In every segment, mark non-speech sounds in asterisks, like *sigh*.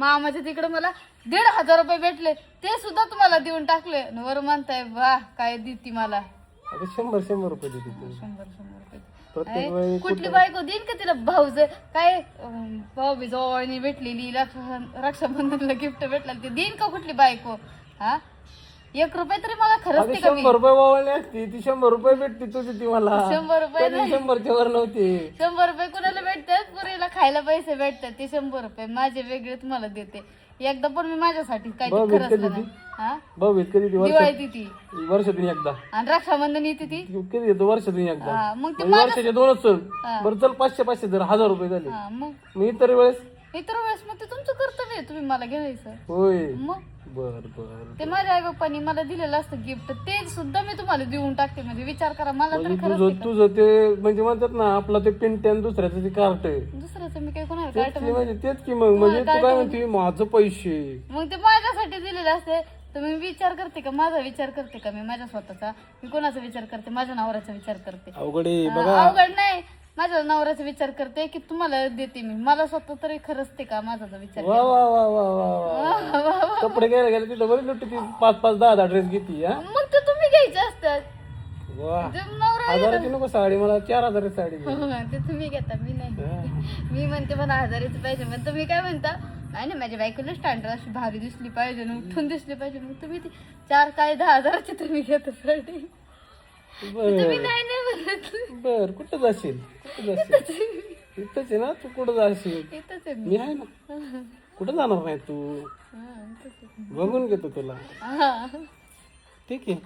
मामाच्या तिकडे मला दीड हजार रुपये भेटले. ते सुद्धा तुम्हाला देऊन टाकले. आणि वर म्हणताय वा काय देती मला. शंभर शंभर रुपये देते तू. शंभर शंभर रुपये प्रत्येक वेळी अय, कुठली बायको देईन का तिला? भाऊज काय अं, भाऊ जवळणी भेटलेली रक्षा- रक्षाबंधनला गिफ्ट भेटलं ते देईन का कुठली बायको? हा? एक रुपये तरी मला खरंच अगं ते कमी. शंभर रुपये वावळली असती. ती शंभर रुपये भेटती तुझी ती मला. शंभर रुपये कधी शंभरच्या वर नव्हती. शंभर रुपये कुणाला भेटतात? पुरीला खायला पैसे भेटतात. ते शंभर रुपये माझे वेगळे तुम्हाला देते. एकदा पण मी माझ्यासाठी काय भाऊ खरंच नाही. हा? भाऊ भेट कधी ती वर्ष दिवाळी ती ती. वर्षातून एकदा. आणि रक्षाबंधन येते ती? कधी येतो? वर्षातून एकदा. हा, मग ते म्हणजे वर्षाचे दोनच सण. हा. बरं चल पाचशे पाचशे जर हजार रुपये झाले. हा मग? मी इतर वेळेस इतर वेळेस मग ते तुमचं कर्तव्य आहे तुम्ही मला घ्यायचं. होय. मग? बर बर ते माझ्या आई बाप्पांनी मला दिलेलं असतं गिफ्ट ते सुद्धा मी तुम्हाला देऊन टाकते. म्हणजे विचार करा मला तर म्हणजे खरंच तुझं तुझं ते म्हणजे म्हणतात ना आपलं ते पिंट आणि दुसऱ्याचं ते कार्ट आहे. दुसऱ्याचं मी काही कोणाला तेच की म्हणजे तेच की मग म्हणजे तू काय म्हणते. माझं पैसे. मग ते माझ्यासाठी दिलेलं असते. तर मी विचार करते का? माझा विचार करते का? मी माझ्या स्वतःचा. मी कोणाचा विचार करते? माझ्या नवऱ्याचा विचार करते. अवघड आहे अवघड नाही. माझ्या नवऱ्याचा विचार करते की तुम्हाला देते मी. मला स्वतः तरी खरंच ते का माझा जो विचार वा वा वा वा वा वा. कपडे घ्यायला गेले तिथं बरी लुटते. ती पाच पाच दहा दहा ड्रेस घेते हा? मग ते तुम्ही घ्यायचे असतात. वा. ते नवरा हजाराची नको साडी मला चार हजाराची साडी घे. ते तुम्ही घेता मी नाही. हा. मी म्हणते मला हजाराची पाहिजे. मग तुम्ही काय म्हणता? नाही ना माझ्या बायकोला स्टँडर्ड अशी भारी दिसली पाहिजे ना उठून दिसली पाहिजे. मग तुम्ही ती चार काय दहा हजाराची तुम्ही घेता साडी. तुम्ही नाही नाही बर कुठं जाशील? कुठं जाशील? इथंच आहे ना तू कुठं जाशील? इथंच आहे मी. मी आहे ना. कुठं जाणार नाही तू? हा, इथंच आहे. बघून घेतो तुला. हा. ठीक आहे.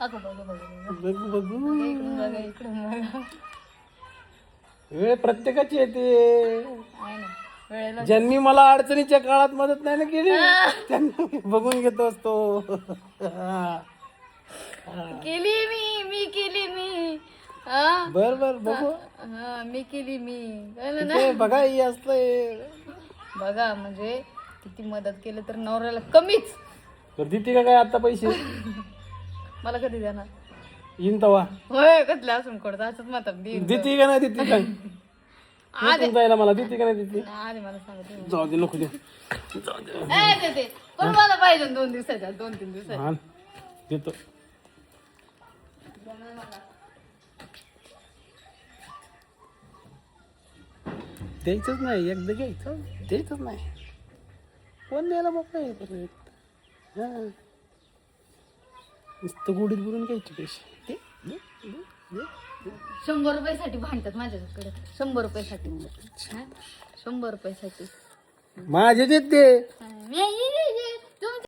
अगं बघा बघा बघा. बघू बघू. इकडून बघा इकडून बघा. वेळ प्रत्येकाची येते आहे ना. वेळेला ज्यांनी मला अडचणीच्या काळात मदत नाही ना केली त्यांना मी बघून घेतो असतो. हा. केली बर बर बघू. हा, मी केली मी. कळलं ना ते बघा हे असतंय बघा म्हणजे किती मदत केली तर नवऱ्याला कमीच. तर देते का काय आता पैसे? मला कधी देणार? येईन तवा. होय कसले असून कडत असंच मत देईन देते का नाही देते काय? *laughs* भेटून जायला मला देते का नाही देते? आधी मला सांगत जाऊ दे नको दे जाऊ दे पण मला पाहिजे दोन दिवसाच्या दोन तीन दिवसाच्या? हा देतो. द्यायचंच नाही एकदा घ्यायचं. द्यायचंच नाही. कोण द्यायला मोकळं आहे परत. हा. नुसतं गोडीत बोलून घ्यायचे पैसे. दे, दे, दे, दे. शंभर रुपयासाठी भांडतात माझ्याकडे. शंभर रुपयासाठी. हा? शंभर रुपयासाठी. माझे देत ते मी